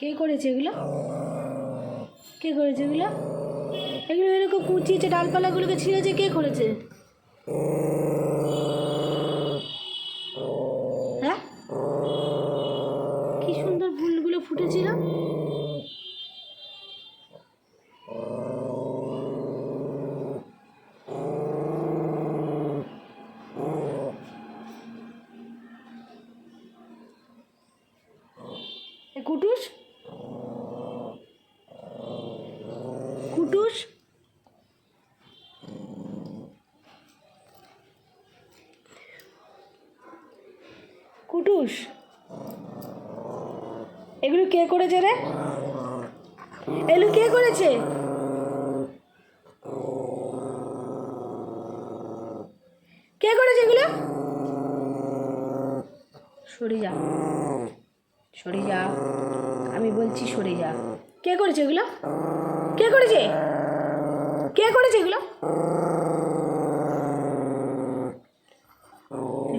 কে করেছে এগুলো? কে করেছে এগুলো? এগুলো এরকম কুচিয়েছে ডালপালাগুলোকে ছিঁড়েছে কে করেছে হ্যাঁ কি সুন্দর ফুলগুলো ফুটেছিল এ কুটুস কুটুস কুটুস? এগুলো কে করেছে রে? এগুলো কে করেছে? কে করেছে এগুলো? সরে যা। সরে যা। আমি বলছি সরে যা। কে করেছে এগুলো? কে করেছে? কে করেছে এগুলো?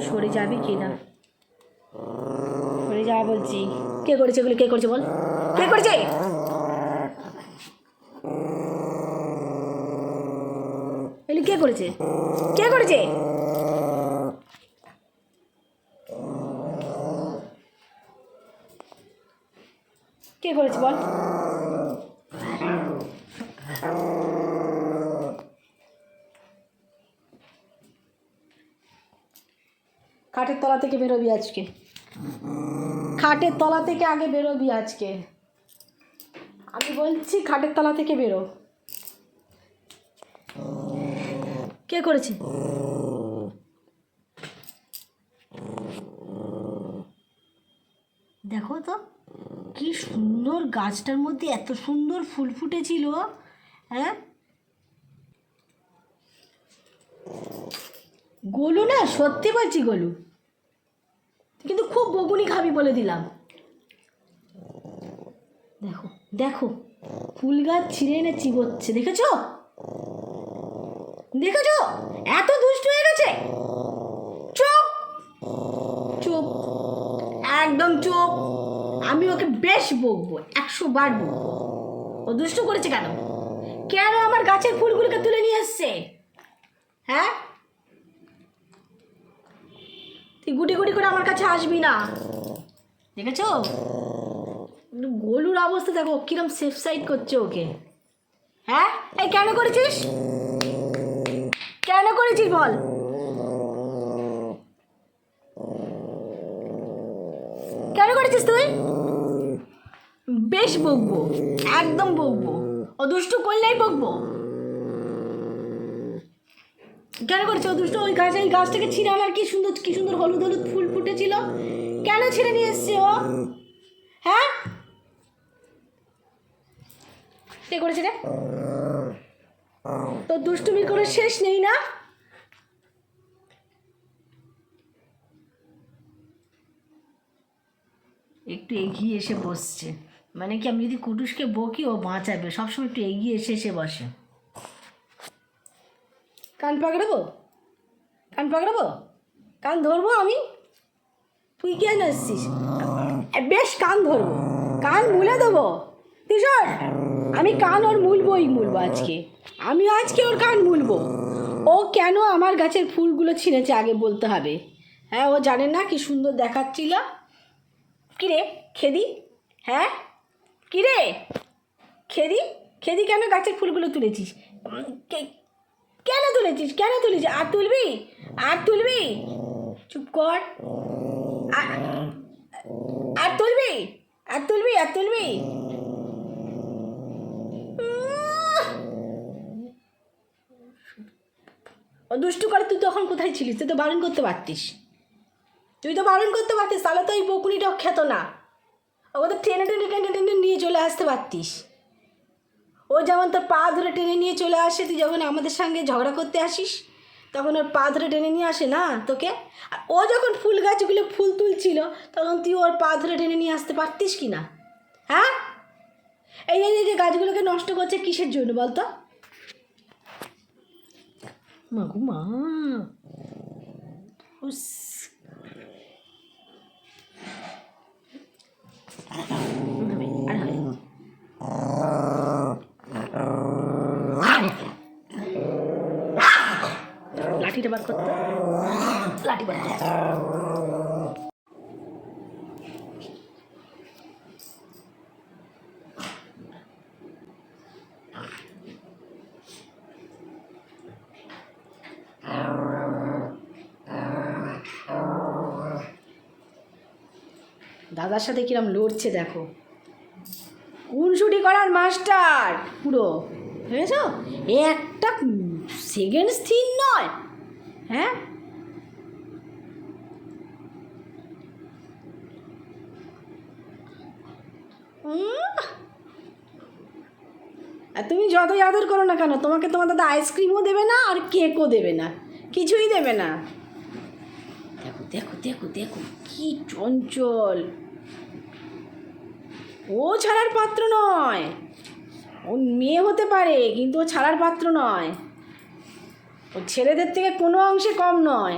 সরে যাবি কি না? সরে যা বলছি। কে করেছে এগুলো কে করেছে বল? কে করেছে? এগুলো কে করেছে? কে করেছে? কে করেছে বল? কাঠের তলা থেকে বেরোবি আজকে। খাটের তলা থেকে আগে বেরোবি আজকে। আমি বলছি খাটের তলা থেকে বেরো। কে করেছে? দেখো তো, কি সুন্দর গাছটার মধ্যে এত সুন্দর ফুল ফুটেছিল হ্যাঁ? গোলু না? সত্যি বলছি গোলু। খাবি বলে দিলাম। দেখো দেখো, ফুল গাছ ছিঁড়ে এনে চিবোচ্ছে, দেখেছ? দেখেছ? এত দুষ্ট হয়ে গেছে? চুপ! চুপ। একদম চুপ। আমি ওকে বেশ বকবো, একশো বার বকবো। ও দুষ্ট করেছে কেন? কেন আমার গাছের ফুলগুলোকে তুলে নিয়ে এসছে? হ্যাঁ? তুই গুটি গুটি করে আমার কাছে আসবি না? দেখেছ গোলুর অবস্থা দেখো, কিরম সেফ সাইড করছে ওকে। হ্যাঁ? এই কেন করেছিস? কেন করেছিস বল? কেন করেছিস তুই? বেশ বকবো, একদম বকবো। ও দুষ্টু করলেই বকবো। কেন করেছে ও দুষ্ট? ওই গাছ, এই গাছটাকে থেকে ছিঁড়ে আনার কি সুন্দর কি সুন্দর হলুদ হলুদ ফুল ফুটেছিল। কেন ছেড়ে নিয়ে এসছে ও? হ্যাঁ? কে করেছে রে? তো দুষ্টুমি করে শেষ নেই না? একটু এগিয়ে এসে বসছে। মানে কি আমি যদি কুটুসকে বকি ও বাঁচাবে। সবসময় একটু এগিয়ে এসে এসে বসে। কান পাকড়াবো? কান পাকড়াবো? কান ধরবো আমি? তুই কেন এসছিস? বেশ কান ধরবো। কান মুলে দেবো। শোন আমি কান ওর মুলবোই মুলবো আজকে। আমি আজকে ওর কান মুলবো। ও কেন আমার গাছের ফুলগুলো ছিঁড়েছে আগে বলতে হবে? হ্যাঁ ও জানে না কি সুন্দর দেখাচ্ছিল। কিরে, খেদি? হ্যাঁ? কিরে? খেদি? খেদি, কেন গাছের ফুলগুলো তুলেছিস? কেন তুলেছিস? কেন তুলেছিস? আর তুলবি? আর তুলবি? চুপ কর। তুলবি? আর তুলবি আর তুলবি? ও দুষ্টু করে, তুই তখন কোথায় ছিলিস? তুই তো বারণ করতে পারতিস। তুই তো বারণ করতে পারতিস, তাহলে তো এই বকুনিটাও খেত না। ও তো টেনে টেনে টেনে টেনে নিয়ে চলে আসতে পারতিস। ও যেমন তোর পা ধরে টেনে নিয়ে চলে আসে, তুই যখন আমাদের সঙ্গে ঝগড়া করতে আসিস তখন ওর পা ধরে টেনে নিয়ে আসে না তোকে? আর ও যখন ফুল গাছগুলো ফুল তুলছিল, তখন তুই ওর পা ধরে টেনে নিয়ে আসতে পারতিস কি না? হ্যাঁ? এই এই যে গাছগুলোকে নষ্ট করছে কিসের জন্য বলতো? মা গো মা। উস। আর লাঠিটা বার করতে। লাঠি বার দাদার সাথে কিরম লড়ছে, দেখো। কোন উনসুটি করার মাস্টার। পুরো বুঝেছ একটা সেকেন্ড স্থির নয়। হ্যাঁ। আর তুমি যতই আদর করো না কেন, তোমাকে তোমার দাদা আইসক্রিমও দেবে না আর কেকও দেবে না। কিছুই দেবে না। দেখো দেখো দেখো দেখো, কি চঞ্চল। ও ছাড়ার পাত্র নয়। ও মেয়ে হতে পারে, কিন্তু ও ছাড়ার পাত্র নয়। ও ছেলেদের থেকে কোনো অংশে কম নয়।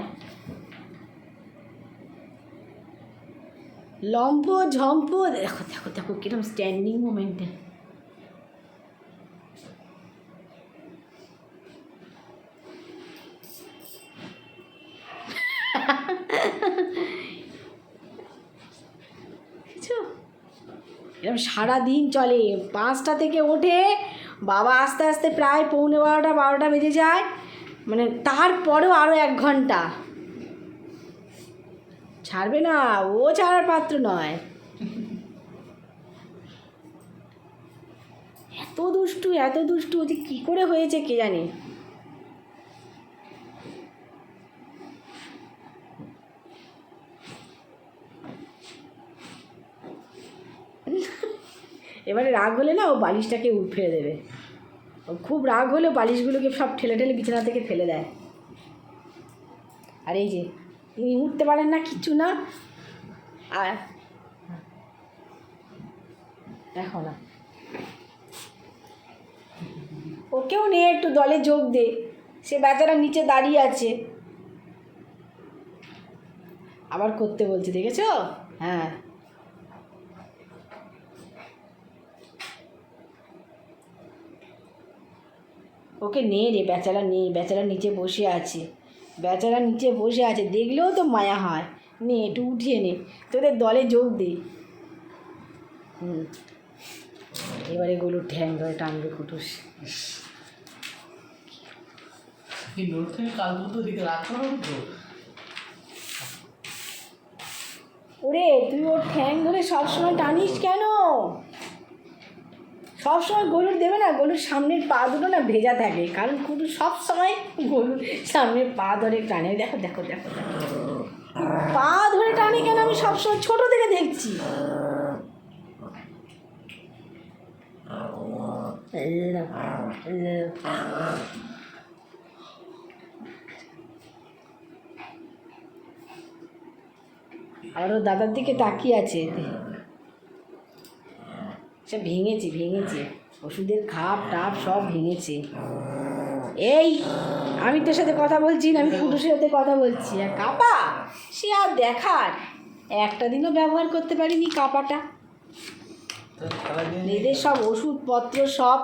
লম্প, ঝম্প, দেখো দেখো দেখো, কিরম স্ট্যান্ডিং মোমেন্টে? এরকম সারাদিন চলে, পাঁচটা থেকে ওঠে, বাবা আস্তে আস্তে প্রায় পৌনে বারোটা বারোটা বেজে যায়। মানে তারপরেও আরও এক ঘণ্টা। ছাড়বে না, ও ছাড়ার পাত্র নয়। এত দুষ্টু এত দুষ্টু যে কী করে হয়েছে কে জানে? এবারে রাগ হলে না ও বালিশটাকে উঠ ফেলে দেবে। খুব রাগ হলে বালিশগুলোকে সব ঠেলে ঠেলে বিছানা থেকে ফেলে দেয়। আর এই যে, তিনি উঠতে পারেন না কিচ্ছু না। আর দেখো না। ওকেও নিয়ে একটু দলে যোগ দে। সে বেচারা নিচে দাঁড়িয়ে আছে। আবার করতে বলছে, দেখেছ? হ্যাঁ। ওকে নে রে বেচারা নে বেচারা নিচে বসে আছে। বেচারা নিচে বসে আছে দেখলেও তো মায়া হয়। নে একটু উঠিয়ে নে তোদের দলে যোগ দে। হুম। এবারে গলুর ঠ্যাং ধরে টানবে কুটুস। ওরে তুই ওর ঠ্যাং ধরে সবসময় টানিস কেন? সবসময় গরুর দেবে না গরুর সামনের পা দুটো না ভেজা থাকে। কারণ কুটু সব সময় গরুর সামনের পা ধরে টানে। দেখো দেখো দেখো পা ধরে টানে কেন? আমি সবসময় ছোট থেকে দেখছি। এই যে দেখো, এই যে দেখো। আর ওর দাদার দিকে তাকিয়ে আছে। সে ভেঙেছে ভেঙেছে। ওষুধের খাপ টাপ সব ভেঙেছে। এই আমি তোর সাথে কথা বলছি না আমি পুরুষের সাথে কথা বলছি। আর কাপা সে আর দেখার। একটা দিনও ব্যবহার করতে পারিনি কাপাটা। এদের সব ওষুধপত্র সব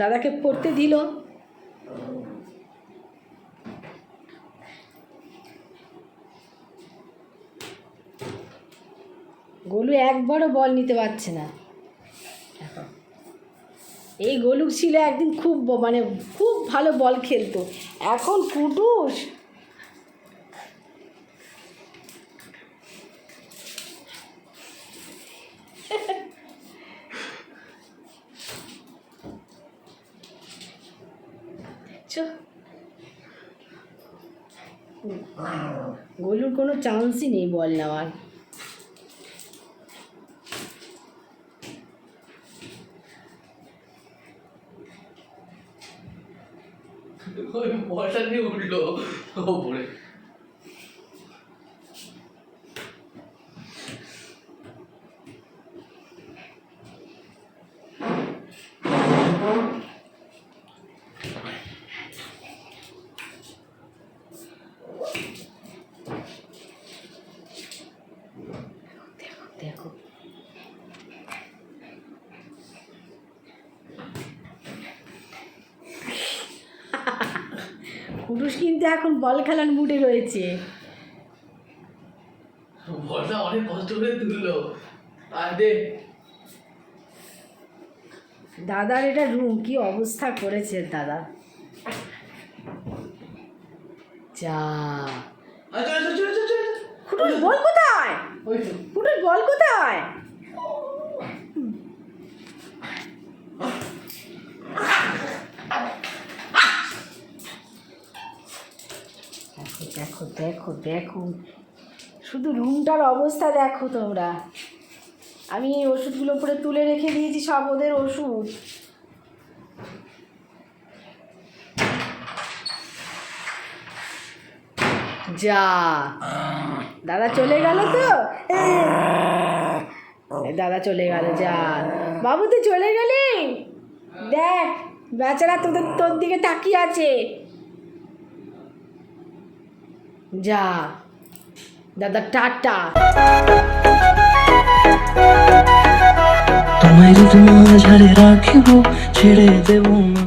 দাদাকে পড়তে দিল। গোলু একবারও বল নিতে পারছে না। এই গোলুক ছিল একদিন খুব মানে খুব ভালো বল খেলতো। এখন কুটুস গোলুর কোনো চান্সই নেই বল নেওয়ার। মশা নিয়ে উঠল ওপরে দেখো কুটুস কিন্তু এখন বল খেলার মুডে রয়েছে। বলটা অনেক কষ্ট করে তুললো। আর দে। দাদার এটা রুম কি অবস্থা করেছে দাদা? যা। কুটুস বল কোথায়? ওই বল কোথায়? দেখো দেখো দেখো। শুধু রুমটার অবস্থা দেখো তোমরা। আমি এই ওষুধগুলো উপরে তুলে রেখে দিয়েছি, সব ওদের ওষুধ। যা। দাদা চলে গেল তো? দাদা চলে গেল, যা। বাবু, তুই চলে গেলি? দেখ, বেচারা তোদের, তোর দিকে তাকিয়ে আছে। যা। দাদা টাটা। তোমায় যদি মাঝারে রাখিব ছেড়ে দেব না।